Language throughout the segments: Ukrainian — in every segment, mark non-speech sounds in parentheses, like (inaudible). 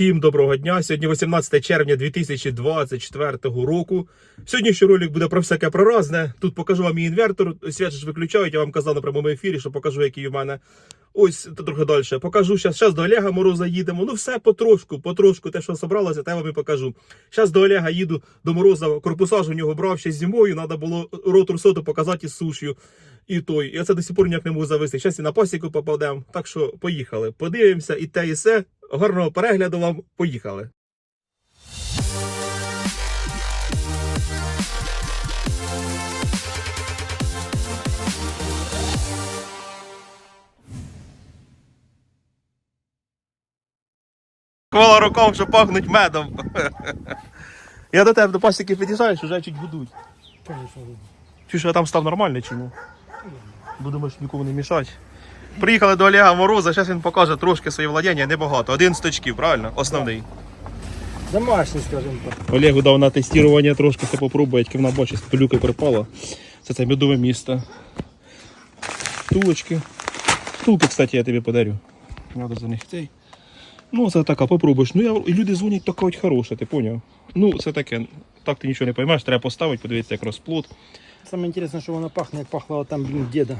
Всім доброго дня. Сьогодні 18 червня 2024 року. Сьогоднішній ролик буде про всяке про разне. Тут покажу вам мій інвертор. Свят ж виключають, я вам казав на прямому ефірі, що покажу, який у мене. Ось та трохи далі. Покажу зараз. Зараз до Олега Мороза їдемо. Ну все потрошку, потрошку. Те, що зібралося, те вам і покажу. Зараз до Олега їду до Мороза. Корпуса ж у нього брав ще зимою. Треба було ротор соту показати із сушю. І той. Я це до сих пор ніяк не можу завести. Зараз і на пасіку попадемо. Так що поїхали. Подивимося і те, і все. Гарного перегляду вам. Поїхали. Хвала рукам, що пахнуть медом. (laughs) Я до тебе до пасіки під'їжджаєш, вже чуть гудуть. Чи що я там став нормально чи ні? Будемо ж нікому не мішати. Приїхали до Олега Мороза, зараз він покаже трошки своє владіння, небагато. Один з точків, правильно? Основний. Домашний, скажімо так. Олегу дав на тестування трошки це попробувати, як вона бачить, пилюки припала. Це це медове місто. Втулочки. Втулки, кстати, я тобі подарю. Надо за них цей. Ну, це така, попробуєш. Ну, я, і люди дзвонять, то кажуть, хороше, ти поняв? Ну, це таке. Так ти нічого не поймеш, треба поставити, подивитися, як розплод. Саме інтересне, що вона пахне, як пахла там, блін, діда.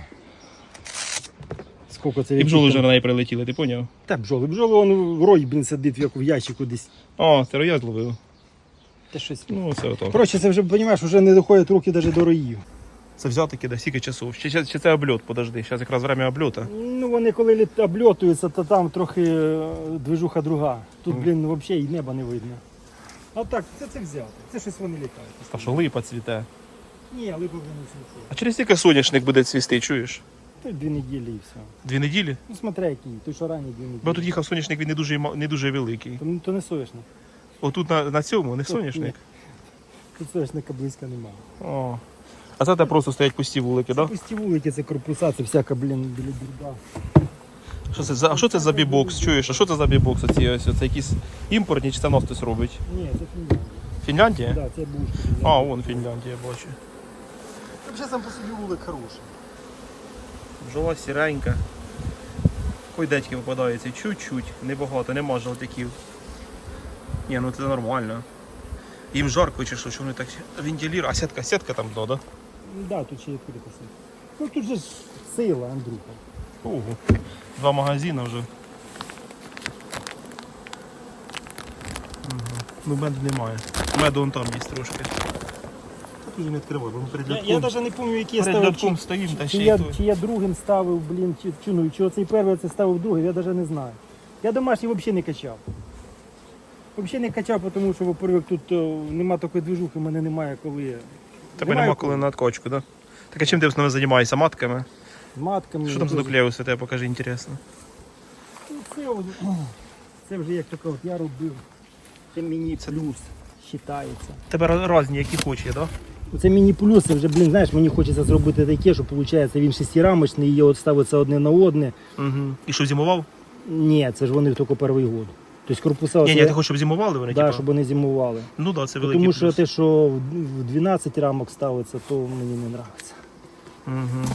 Скільки це І бджоли вже на неї прилетіли, ти поняв? Та бджоли. Бджоли, он в рой, блін, сидить як в ящику десь. О, ти роя зловив. Та щось. Ну, це ото. Коротше, це вже, розумієш, вже не доходять руки навіть до роїв. Це взяти кида, скільки часу? Чи, чи, чи це обльот, подожди, зараз якраз время обльота. Ну, вони коли літ обльотуються, то там трохи е, движуха друга. Тут, блін, взагалі і неба не видно. А так, це це взяти. Це щось вони літають. А що липа цвіте. Ні, липа вже не світить. А через скільки соняшник буде цвісти, чуєш? Та дві неділі і все. Дві неділі? Ну, смотри, який, той що ранні дві неділі. Бо тут їхав соняшник, він не дуже, ма- не дуже великий. То, то не соєшник. Отут на, на цьому, не соняшник. Тут соєшника близько немає. О. А це те просто стоять пусті вулики, так? Да? Пусті вулики, це корпуса, це всяка, блін, біля дурда. Що це, за- а що це за бібокс? Чуєш, а що це за бібокс? Оці, ось, це якісь імпортні, чи це нас хтось робить? Ні, це фігня. Фінляндія? Да, це бушка. А, вон Фінляндія, бачу. Взагалі сам по собі вулик хороший. Бджола сіренька. Койдечки попадаються, чуть-чуть, небагато, нема жовтяків. Ні, ну це нормально. Їм жарко чи що, що вони так вентилюють. А сітка, сітка там дно, да? Да, тут ще є переписи. Ну тут же ж сила, Андрюха. Ого. Два магазини вже. Мгм. Ну меду немає. Меду вон там є трошки. Уже не відкривай, бо ми перед Я, я навіть не пам'ятаю, які я перед ставив. Чи, стоїм, та чи, й я, той. чи я другим ставив, блін, чи, чи, ну, чи оцей перший це ставив другий, я навіть не знаю. Я домашній взагалі не качав. Взагалі не качав, тому що, во-первых, тут о, нема такої движухи, в мене немає коли. Тебе нема коли на откочку, да? Так а чим ти в основному займаєшся матками? З матками. Що там за нуклеуси, тебе покажи, інтересно. Ну, Це, це вже як таке, от я робив. Це міні плюс вважається. Тебе різні, які хочеш, да? Це вже, блін, знаєш, мені хочеться зробити таке, що виходить, він шестирамочний, і от ставиться одне на одне. Угу. І що зимував? Ні, це ж вони тільки перший год. Тобто корпуса, Ні, ні, ти хочеш, щоб зимували вони, да, типа? щоб вони зимували. Ну так, да, це великий Тому що плюс. те, що в в 12 рамок ставиться, то мені не подобається. Угу.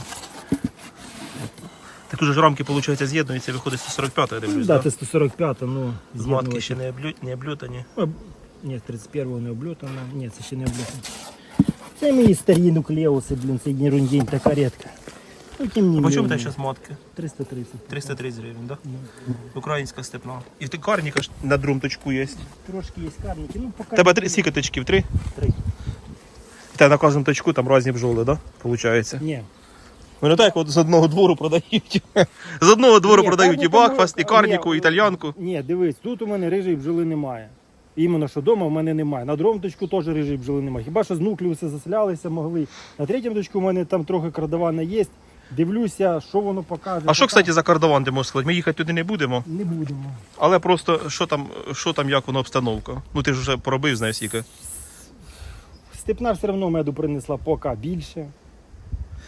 Так тут же ж рамки, виходить, з'єднуються, виходить 145, я Ну, дивлюсь, да, да? це 145, ну, З матки ще не, облю... не облютані. Об- Ні, 31-го не облютана. Ні, це ще не облютана. Це мої старі нуклеуси, блін, це ерундень така рідка. Ну, тим не А по чому менее. зараз матки? 330 330. гривень, так? Ну, Да? Українська степна. І ти карніка ж на друм точку є. Трошки є карники. Ну, поки Тебе три, скільки точків? Три? Три. Та на кожному точку там різні бджоли, так? Да? Получається. Ні. Ну не так, от з одного двору продають. (laughs) З одного двору Ні, продають і карніка, бакфаст, ну, і карніку, ні, і італьянку. Ні, дивись, тут у мене рижої бджоли немає. Іменно що вдома в мене немає. На другому точку теж рижої бджоли немає. Хіба що з нуклеуси заселялися могли. На третьому точку у мене там трохи кардавана є. Дивлюся, що воно покаже. А що, кстати, за кардаван ти можеш сказати? Ми їхати туди не будемо, Не будемо. але просто що там, що там, як воно обстановка. Ну ти ж вже поробив, знаєш, скільки. Степна все одно меду принесла поки більше.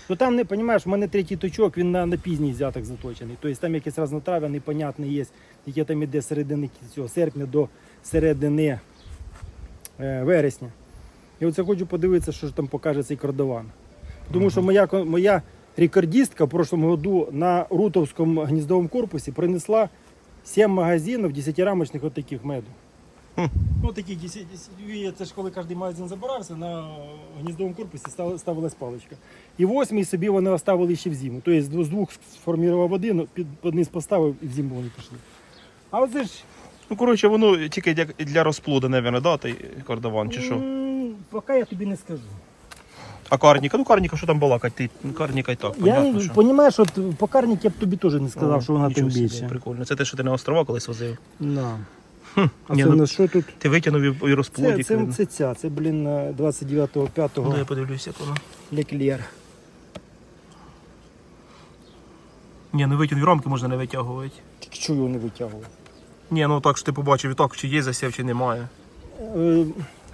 Ну там не розумієш, у мене третій точок, він на, на пізній взяток заточений. Тобто там якесь разнотрав'я непонятне є, яке там іде середини цього серпня до середини е, вересня. І оце хочу подивитися, що ж там покаже цей кордован. Тому що моя, моя рекордістка в прошлому году на Рутовському гніздовому корпусі принесла 7 магазинів 10-рамочних от таких меду. Хм. Ну такі 10, 10 це ж коли кожен магазин забирався, на гніздовому корпусі став- ставилась паличка. І восьмий собі вони оставили ще в зиму. Тобто з двох- з двох сформував один, під, під низ поставив і в зиму вони пішли. А оце ж Ну, коротше, воно тільки для, для розплоду, мабуть, да, той кордован чи що. м, поки я тобі не скажу. А карніка? Ну карніка, що там балакать? Ти ну, карніка і так, Я що. розумієш, от по карніки я б тобі теж не сказав, О, що вона тим нічого собі, більше. Прикольно. Це те, що ти на острова колись возив. Да. Хм. А Ні, це ну, у нас що тут? Ти витягнув і, і Це, це, видно. це ця, це, блін, на Ну, 29.05 дай я подивлюсь, як воно. Леклер. Ні, ну витягнув рамки можна не витягувати. Тільки чого його не витягував? Ні, ну так що ти побачив, і так, чи є засів, чи немає. Е,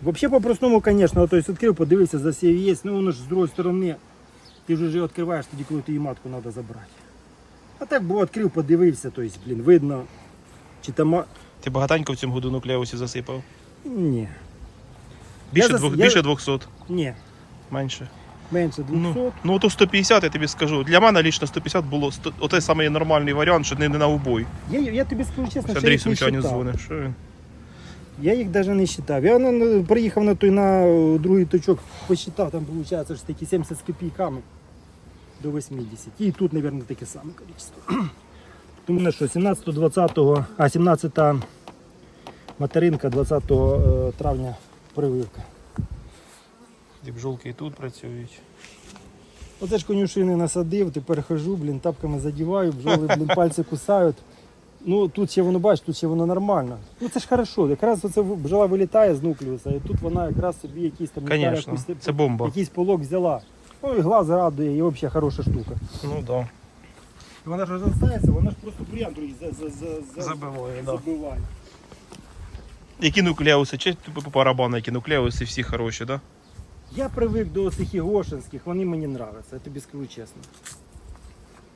Вообще по-простому, конечно, то есть відкрив, подивився, засів є, ну воно ж з другої сторони, ти ж вже відкриваєш тоді, коли тобі матку треба забрати. А так було відкрив, подивився, то есть, блін, видно, чи там... Ти багатенько в цьому году нуклеусів засипав. Ні, Більше, зас- двох, я- більше 200, ні, менше. Менше 200. Ну, ну то 150, я тобі скажу. Для мене лічно 150 було сто- отой самий нормальний варіант, що не, не на убой. Я, я тобі скажу чесно, Ось що я Андрій їх не Сумчанін считав. дзвонить. Що він? Я їх навіть не вважав. Я ну, приїхав на той на е, другий точок, посчитав, там виходить що такі 70 з копійками до 80. І тут, мабуть, таке саме кількість. (clears throat) Тому на що 17 20 а 17 материнка 20 е, травня прививка. І бджолки і тут працюють. Оце ж конюшини насадив, тепер хожу, блін, тапками задіваю, бджоли, блін, пальці кусають. Ну тут ще воно бачиш, тут ще воно нормально. Ну це ж хорошо. Якраз оце бджола вилітає з нуклеуса, і тут вона якраз собі якийсь там Звісно, якусь- це бомба. якийсь полок взяла. Ну і глаз радує, і взагалі хороша штука. Ну так. Да. Вона ж розростається, вона ж просто бур'ян другий за, за, за, за, Забиває, да. забиває. Які нуклеуси? Чи типу, по барабану, які нуклеуси всі хороші, так? Я привик до цих ігошинських, вони мені нравляться, я тобі скажу чесно.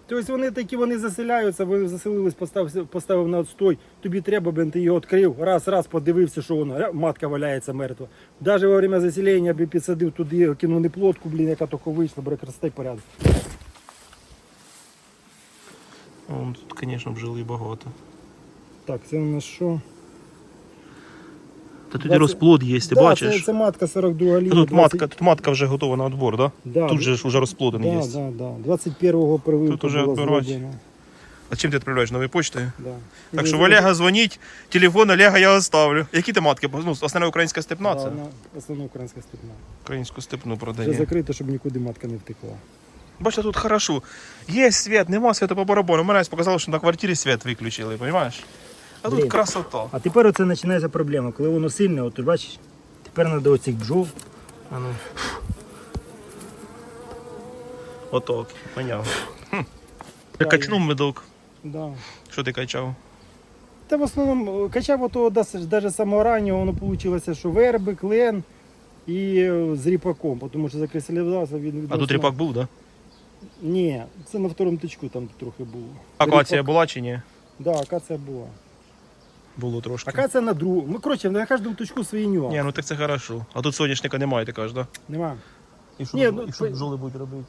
Тобто вони такі вони заселяються, ви заселились, поставив, поставив на отстой, тобі треба, блин, ти його відкрив, раз, раз подивився, що воно, матка валяється мертва. Навіть во время заселення би підсадив туди, кинув не плотку, блін, яка тільки вийшла, бо красота порядок. Да? Тут, звісно, бджоли багато. Так, це у нас що? Та тоді 20 розплод є, ти да, бачиш? Це, це матка 42 літа. Тут матка, тут матка вже готова на відбор, да? Да, Тут же ж вже розплодений да, є. да, да. 21-го прививка Тут уже була відбирать. А чим ти відправляєш? Новою почтою? Да. Так що в Олега дзвоніть, телефон Олега я оставлю. Які ти матки? Ну, основна українська степна Да, це? основна українська степна. Українську степну Вже продає. закрито, щоб нікуди матка не втекла. Бачите, тут хорошо. Є світ, нема світу по барабану. Мене показало, що на квартирі світ виключили, розумієш? А тут Блін. красота. А тепер оце починається проблема. Коли воно сильне, от ти бачиш, тепер треба оцих бджол. А ну. Отак, понятно. Качнув медок. Да. Що ти качав? Та в основному е, качав ото навіть самого раннього, воно вийшло, що верби, клен і е, з ріпаком, тому що закреслювався він А відносно- тут ріпак був, так? Да? Ні, це на второму тичку там трохи було. Акація Ріпак- була чи ні? Да, акація була. Було трошки. Акація на другу. Ну, коротше, на кожному точку свої нюанси. Ні, ну так це хорошо. А тут соняшника немає, ти кажеш, так? Нема. І що- Ні, ну, і що це- бджоли будуть робити?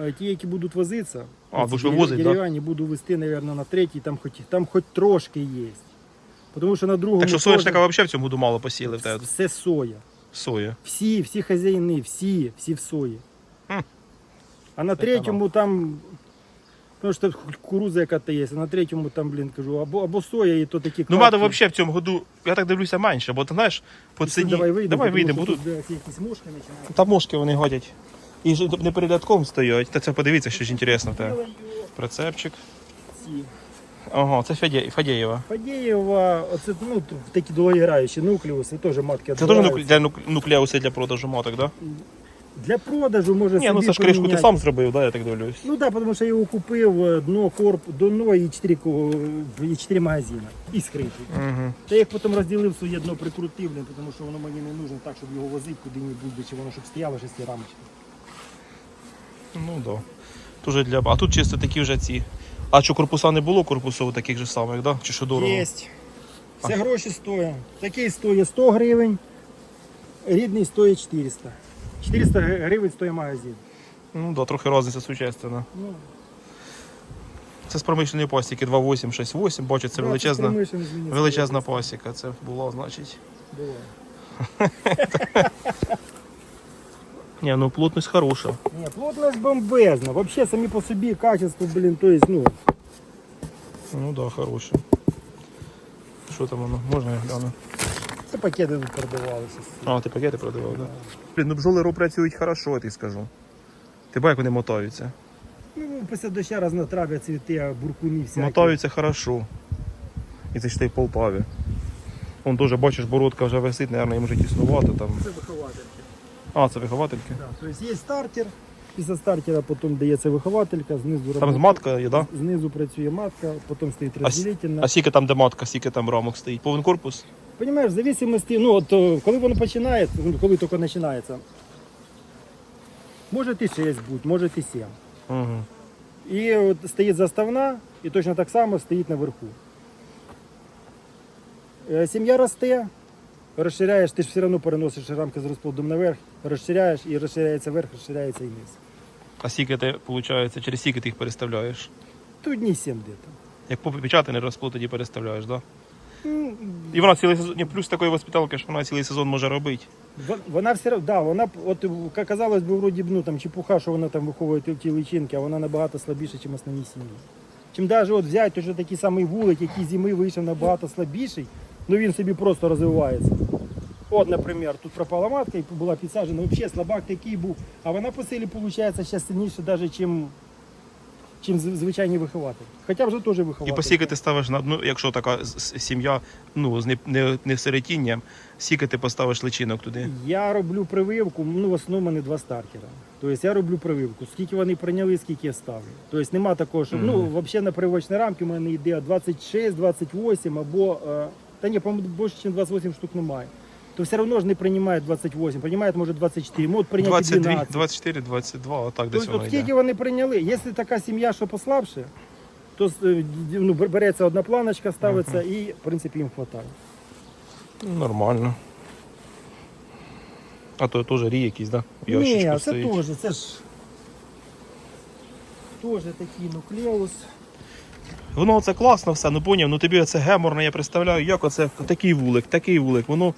Е, Ті, які будуть возитися, А, оці будеш дерев- да? дерев'яні буду вести, мабуть, на третій, там хоч, там хоч трошки є. Тому що на другому Так що соняшника взагалі в цьому году мало посіяли в тебе. все соя. Соя. Всі, всі хазяїни, всі, всі в сої. Хм. А на третьому там, ну що кукуруза яка-то є, а на третьому там, блін, кажу, або, або соя, і то такі Ну, мада взагалі в цьому году, я так дивлюся, менше, бо ти знаєш, по ціні. Давай вийдемо, Давай тому вийдемо, тут якісь мошки починають. Та мошки вони годять. І ж не перед рядком стоять. Та це подивіться, що ж інтересно в Прицепчик. ці. Ага, це Фадє... Фадєєва. Фадєєва, оце ну, такі довгограючі нуклеуси, теж матки Це теж для нуклеуси для продажу маток, так? Да? Для продажу може Ні, ну це ж кришку ти поміняти. сам зробив, да, я так дивлюсь. Ну так, да, тому що я його купив е, дно, корп, дно і 4, і 4 магазини. І скритий. Угу. Та я їх потім розділив своє дно прикрутив, блін, тому що воно мені не нужно так, щоб його возити куди-небудь, чи воно щоб стояло шести рамочки. Ну да. Тоже для... А тут чисто такі вже ці. А що корпуса не було корпусів таких же самих, да? Чи що дорого? Єсть. Це гроші стоять. Такий стоїть 100 гривень, рідний стоїть 400. 400 гривень стоїть магазин. Ну да, трохи різниця существенна. Ну, Це з промишленої пасіки 2,8, 6,8. Бачу, це величезна, промишлений з величезна пасіка. Це було, значить. Було. (laughs) Ні, ну плотність хороша. Ні, плотність бомбезна. Вообще самі по собі качество, блін, то есть, ну, Ну да, хороша. Що там воно? Можна я гляну? Це пакети тут продавалися. А, ти пакети продавав, так? Да? Блін, ну бджоли працюють хорошо, я тобі скажу. Ти бачиш, як вони мотаються. Ну, після доща разнотрав'я цвіти, а буркуни всякі. Мотаються хорошо. І це ж ти в Полтаві. Вон теж бачиш, бородка вже висить, мабуть, їм вже тіснувато там. Це виховательки. А, це виховательки? Да. Тобто є стартер, після стартера потім дається вихователька, знизу Там з матка є, так? Да? Знизу працює матка, потім стоїть А с- розділительна. А скільки там, де матка, скільки там рамок стоїть? Повен корпус? Понимаешь, в зависимости, ну от коли воно починає, ну, коли тільки починається, може і 6 бути, може і 7. Угу. І от стоїть заставна, і точно так само стоїть наверху. Е, Сім'я росте, розширяєш, ти ж все одно переносиш рамки з розплодом наверх, розширяєш і розширяється верх, розширяється і низ. А скільки ти, виходить, через скільки ти їх переставляєш? Тут дні 7 де-то. Як попечатаний розплод, тоді переставляєш, так? Да? І вона цілий сезон, плюс такої воспиталки, що вона цілий сезон може робити. Вона все одно, да, вона, от, казалось би, вроді, ну, там, чепуха, що вона там виховує ті- личинки, а вона набагато слабіша, ніж основні сім'ї. Чим навіть от взяти той такий самий вулик, який зими вийшов набагато слабіший, ну він собі просто розвивається. От, наприклад, тут пропала матка і була підсаджена, взагалі слабак такий був, а вона по силі, виходить, ще сильніше, навіть, чим, чим зв- звичайний вихователь. Хоча вже теж І вихователь. ти ставиш на одну, якщо така сім'я ну, з не, не, не сиротінням, скільки ти поставиш личинок туди? Я роблю прививку, ну в основному мене два стартера. Тобто я роблю прививку. Скільки вони прийняли, скільки я ставлю. Тобто нема такого, що ну взагалі на прививочні рамки в мене йде 26, 28 або. е, Та ні, по-моєму, більше, ніж 28 штук немає. То все одно ж не приймають 28, приймають може 24, можуть прийняти 22, 12. 24, 22, отак десь Тобто, воно от йде. скільки вони прийняли, якщо така сім'я, що послабше, то е, ну, береться одна планочка, ставиться і, в принципі, їм вистачає. Ну, Нормально. А то теж рій якийсь, да? В Ні, ящичку це стоїть. теж, це ж теж такий нуклеус. Воно це класно все, ну поняв, ну тобі це геморно, я представляю, як оце такий вулик, такий вулик. Воно,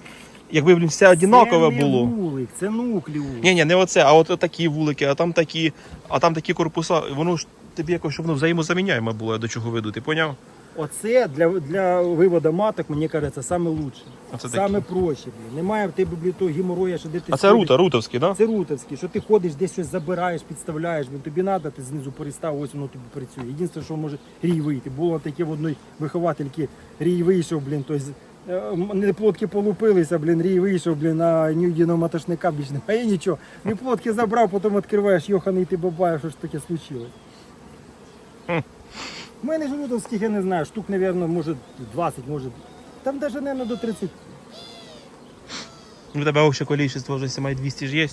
якби блін, все однакове це було. Не вулик, це нуклеус. Ні, ні, не оце, а от такі вулики, а там такі, а там такі корпуса, воно ж тобі якось, щоб воно взаємозаміняємо було, до чого веду, ти поняв? Оце для, для виводу маток, мені кажеться, саме лучше. Оце саме проще. Блін. Немає в тебе блін, того геморроя, що де ти А це ходиш. рута, рутовський, так? Да? Це рутовський, що ти ходиш, десь щось забираєш, підставляєш, блін, тобі треба, ти знизу перестав, ось воно тобі працює. Єдине, що може рій вийти. Було таке в одної виховательки, рій вийшов, блін, е, не плотки полупилися, блін, рій вийшов, блін, а нюдіного матошника більш немає нічого. Не плотки забрав, потім відкриваєш, йоханий ти бабає, що ж таке случилось. У мене ж рутовських, я не знаю, штук, мабуть, може 20, може. Там навіть, мабуть, до 30. У тебе обще количество вже має 200 ж є.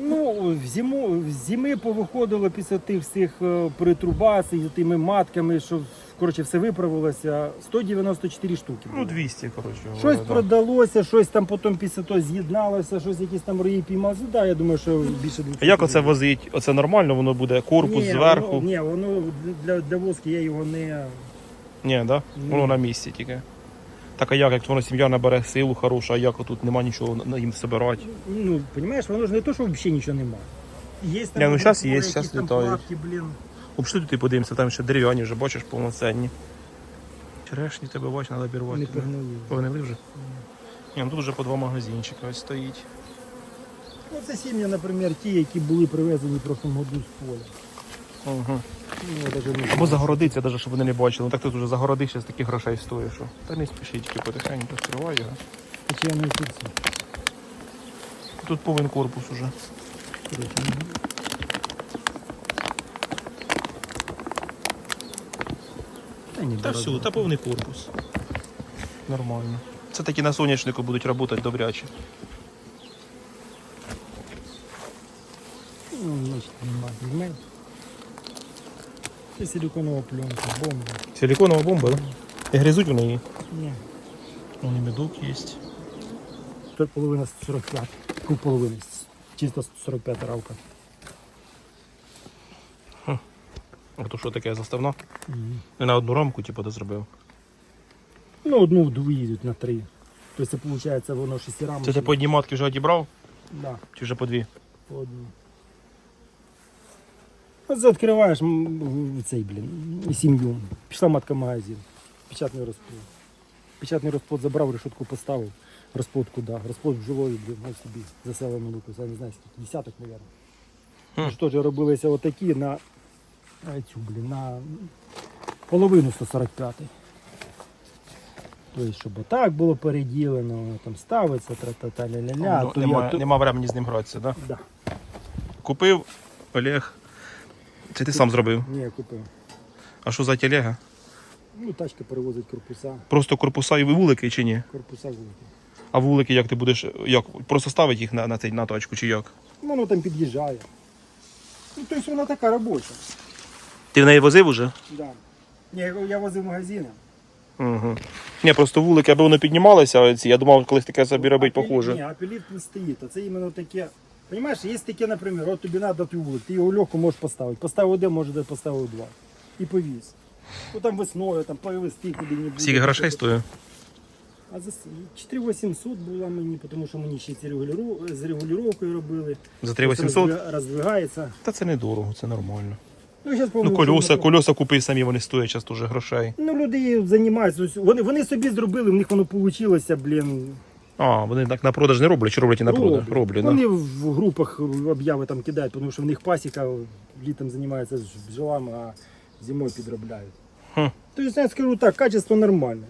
Ну, в зиму, в зими повиходило після тих всіх е, перетрубацій, тими матками, що коротше все виправилося. 194 штуки. Ну, 200, коротше. Щось говоря, да. продалося, щось там потім після того з'єдналося, щось якісь там рої піймали. Да, я думаю, що більше 200. А як оце возить? Оце нормально, воно буде корпус ні, зверху. Воно, ні, воно для, для воски я його не. Ні, да? Воно на місці тільки. Так а як, як воно сім'я набере силу хорошу, а як тут нема нічого на- на їм собирати? Ну, розумієш, воно ж не то, що взагалі нічого немає. Є там Ні, ну, щас є, щас літають. блін. Обшли ти подивимося, там ще дерев'яні вже бачиш повноцінні. Черешні тебе бач, треба бірвати. Не погнули. Погнили вже? Ні, ну тут вже по два магазинчика ось стоїть. Ну, це сім'ї, наприклад, ті, які були привезені в прошлому году з поля. Угу. Ну, я даже не Або загородиться, навіть, щоб вони не бачили. Ну так тут вже загородишся з таких грошей стоїть, що. Та не спішіть, тільки потихеньку відкривай його. Чи я не в курсі. Тут повен корпус уже. Коротше, ну. Та ні, Та все, та повний корпус. Нормально. Це такі на соняшнику будуть працювати добряче. Ну, значить, нема, знімай. Це силиконова пленка, бомба. Силиконова бомба, так? Да? І гризуть вони її. Ні. Вон і медок є. Тут половина 45. Куп половини. Чисто 45 равка. А то що таке заставна? Не на одну рамку, типу, де зробив. Ну, одну дві йдуть на три. Тобто, це виходить, воно шести рамок. Це ти по одній матки вже одібрав? Да, Чи вже по дві? по одній. От відкриваєш м, в цей, блін, і сім'ю. Пішла матка в магазин. Печатний розплод. Печатний розплод забрав, решетку поставив. Розплод куди? Розплод бджолою, блін, ось собі заселену випуск. Я не знаю, скільки, десяток, мабуть. Хм. Ж робилися отакі на а, цю, блін, на половину 145 Тобто, щоб отак було переділено, воно там ставиться, тра-та-та, ля-ля-ля. Ну, то я нема, нема времени з ним гратися, да? Да. Купив Олег. Це ти сам зробив. Ні, я купив. А що за телега? Ну, тачка перевозить корпуса, Просто корпуса і вулики чи ні? корпуса великі. А вулики як ти будеш. Як? Просто ставити їх на, на, цей, на точку чи як? Ну, Воно там під'їжджає. Ну, тобто вона така робоча. Ти в неї возив уже? Да. Ні, я- возив магазини. Угу. Ні, просто вулики, аби воно піднімалося, а я думав, колись таке собі робити Апеліт- похоже. Ні, апеліт не стоїть. А це іменно таке. Понимаєш, є таке, наприклад, от тобі треба той вулик, ти його легко можеш поставити. Поставив один, може де поставив два. І повіз. Ну там весною, там повезти куди-небудь. Скільки грошей стоїть? А за 4800 була мені, тому що мені ще ці з регулюровкою робили. За 3800? Роздвигається. Та це недорого, це нормально. Ну, Ну, вже- кольоса купи самі, вони стоять зараз дуже грошей. Ну, люди займаються. Вони, вони собі зробили, в них воно вийшло, блін. А, вони так на продаж не роблять, чи роблять і на продаж? роблять. Роблять, да? Вони в групах об'яви там кидають, тому що в них пасіка літом займається з бджолами, а зимою підробляють. Хм. Тобто, я скажу так, качество нормальне.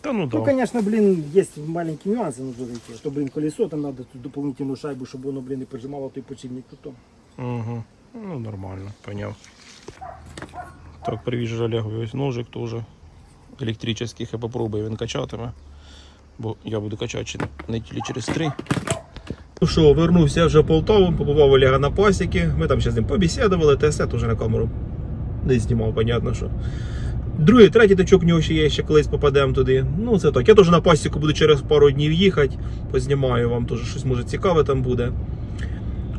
Та ну Ну, да. конечно, блин, есть маленькие нюансы дороге, что, блин, колесо, там надо тут дополнительную шайбу, чтобы оно, блин, не поджимало той подшипник тут. Угу. Ну, нормально, поняв. Так, привіт же Олегові ось ножик теж електричний, я попробую, він качатиме. Бо я буду качати чи неділі через три. Ну що, вернувся вже в Полтаву, побував Олега на пасіки. Ми там ще з ним побесідували, та все теж на камеру не знімав, понятно, що. Другий, третій тачок нього ще є, ще колись попадемо туди. Ну, це так. Я теж на пасіку буду через пару днів їхати. Познімаю вам теж щось може цікаве там буде.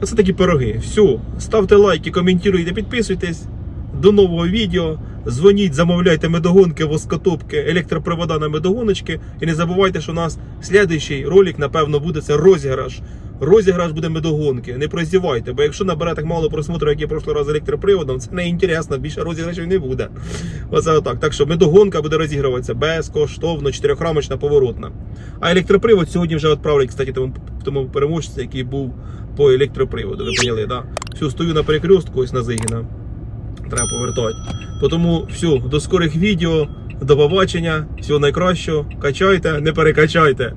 Оце такі пироги. Все. Ставте лайки, коментуйте, підписуйтесь. До нового відео. Дзвоніть, замовляйте медогонки, воскотопки, електропривода на медогоночки. І не забувайте, що у нас слідуючий ролик, напевно, буде це розіграш. Розіграш буде медогонки. Не прозівайте, бо якщо набере так мало просмотрів, як і прошлий раз з електроприводом, це не інтересно, більше розіграшів не буде. Оце отак. Так що медогонка буде розігруватися безкоштовно, чотирьохрамочна поворотна. А електропривод сьогодні вже відправлять, кстати, тому, тому переможцю, який був по електроприводу. Ви поняли, да? Все, стою на перекрестку ось на Зигіна. Треба повертати. Тому все, до скорих відео, до побачення, всього найкращого. Качайте, не перекачайте.